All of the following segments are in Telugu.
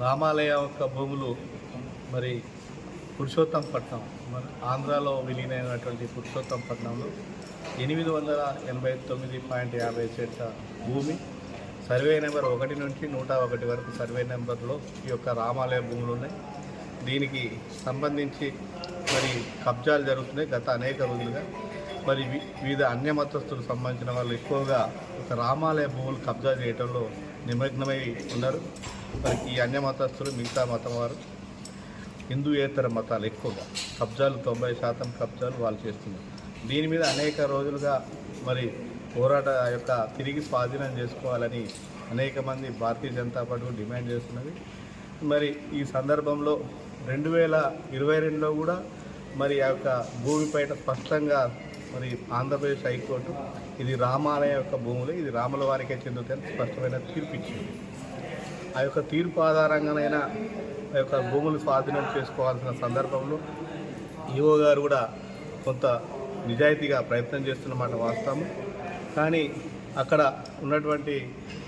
రామాలయ యొక్క భూములు మరి పురుషోత్తంపట్నం మరి ఆంధ్రాలో విలీనమైనటువంటి పురుషోత్తంపట్నంలో ఎనిమిది వందల ఎనభై తొమ్మిది పాయింట్ యాభై సెట్ల భూమి. సర్వే నెంబర్ ఒకటి నుంచి నూట ఒకటి వరకు సర్వే నెంబర్లో ఈ యొక్క రామాలయ భూములు ఉన్నాయి. దీనికి సంబంధించి మరి కబ్జాలు జరుగుతున్నాయి గత అనేక రోజులుగా. మరి వి- వివిధ అన్య మతస్థులకు సంబంధించిన వాళ్ళు ఎక్కువగా ఒక రామాలయ భూములు కబ్జా చేయడంలో నిమగ్నమై ఉన్నారు. మరి ఈ అన్య మతస్థులు మిగతా మతం వారు హిందూయేతర మతాలు ఎక్కువగా కబ్జాలు తొంభై శాతం కబ్జాలు వాళ్ళు చేస్తున్నారు. దీని మీద అనేక రోజులుగా మరి పోరాట యొక్క తిరిగి స్వాధీనం చేసుకోవాలని అనేక మంది భారతీయ జనతా పార్టీ డిమాండ్ చేస్తున్నది. మరి ఈ సందర్భంలో రెండు వేల ఇరవై రెండులో కూడా మరి ఆ యొక్క భూమిపైన స్పష్టంగా మరి ఆంధ్రప్రదేశ్ హైకోర్టు ఇది రామాలయ యొక్క భూములు ఇది రాముల వారికే చెందుతాయని స్పష్టమైన తీర్పు ఇచ్చింది. ఆ యొక్క తీర్పు ఆధారంగానైనా ఆ యొక్క భూములు స్వాధీనం చేసుకోవాల్సిన సందర్భంలో ఈఓ గారు కూడా కొంత నిజాయితీగా ప్రయత్నం చేస్తున్నమాట వాస్తాము కానీ అక్కడ ఉన్నటువంటి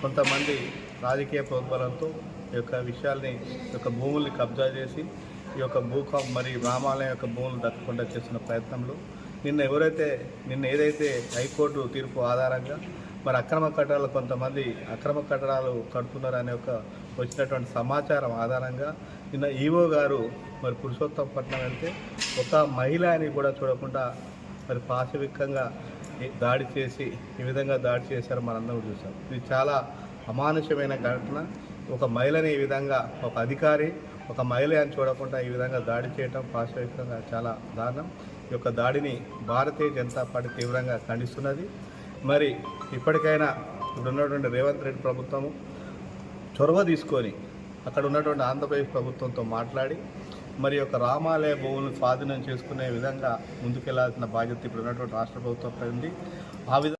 కొంతమంది రాజకీయ ప్రోద్బలంతో ఈ యొక్క విషయాల్ని ఈ యొక్క భూముల్ని కబ్జా చేసి ఈ యొక్క భూకం మరి రామాలయం యొక్క భూములు దక్కకుండా చేస్తున్న ప్రయత్నంలో నిన్న ఎవరైతే నిన్న ఏదైతే హైకోర్టు తీర్పు ఆధారంగా మరి అక్రమ కట్టడాలు కొంతమంది అక్రమ కట్టడాలు కడుతున్నారనే ఒక వచ్చినటువంటి సమాచారం ఆధారంగా నిన్న ఈవో గారు మరి పురుషోత్తంపట్నం వెళ్తే ఒక మహిళ అని కూడా చూడకుండా మరి పాశవికంగా దాడి చేసి ఈ విధంగా దాడి చేశారు మనందరం చూసాం. ఇది చాలా అమానుషమైన ఘటన. ఒక మహిళని ఈ విధంగా ఒక అధికారి ఒక మహిళ అని చూడకుండా ఈ విధంగా దాడి చేయడం పాశవికంగా చాలా దారుణం. యొక్క దాడిని భారతీయ జనతా పార్టీ తీవ్రంగా ఖండిస్తున్నది. మరి ఇప్పటికైనా ఇప్పుడు ఉన్నటువంటి రేవంత్ రెడ్డి ప్రభుత్వము చొరవ తీసుకొని అక్కడ ఉన్నటువంటి ఆంధ్రప్రదేశ్ ప్రభుత్వంతో మాట్లాడి మరి యొక్క రామాలయ భూములను స్వాధీనం చేసుకునే విధంగా ముందుకెళ్ళాల్సిన బాధ్యత ఇప్పుడు ఉన్నటువంటి రాష్ట్ర ప్రభుత్వం ఉంది. ఆ విధంగా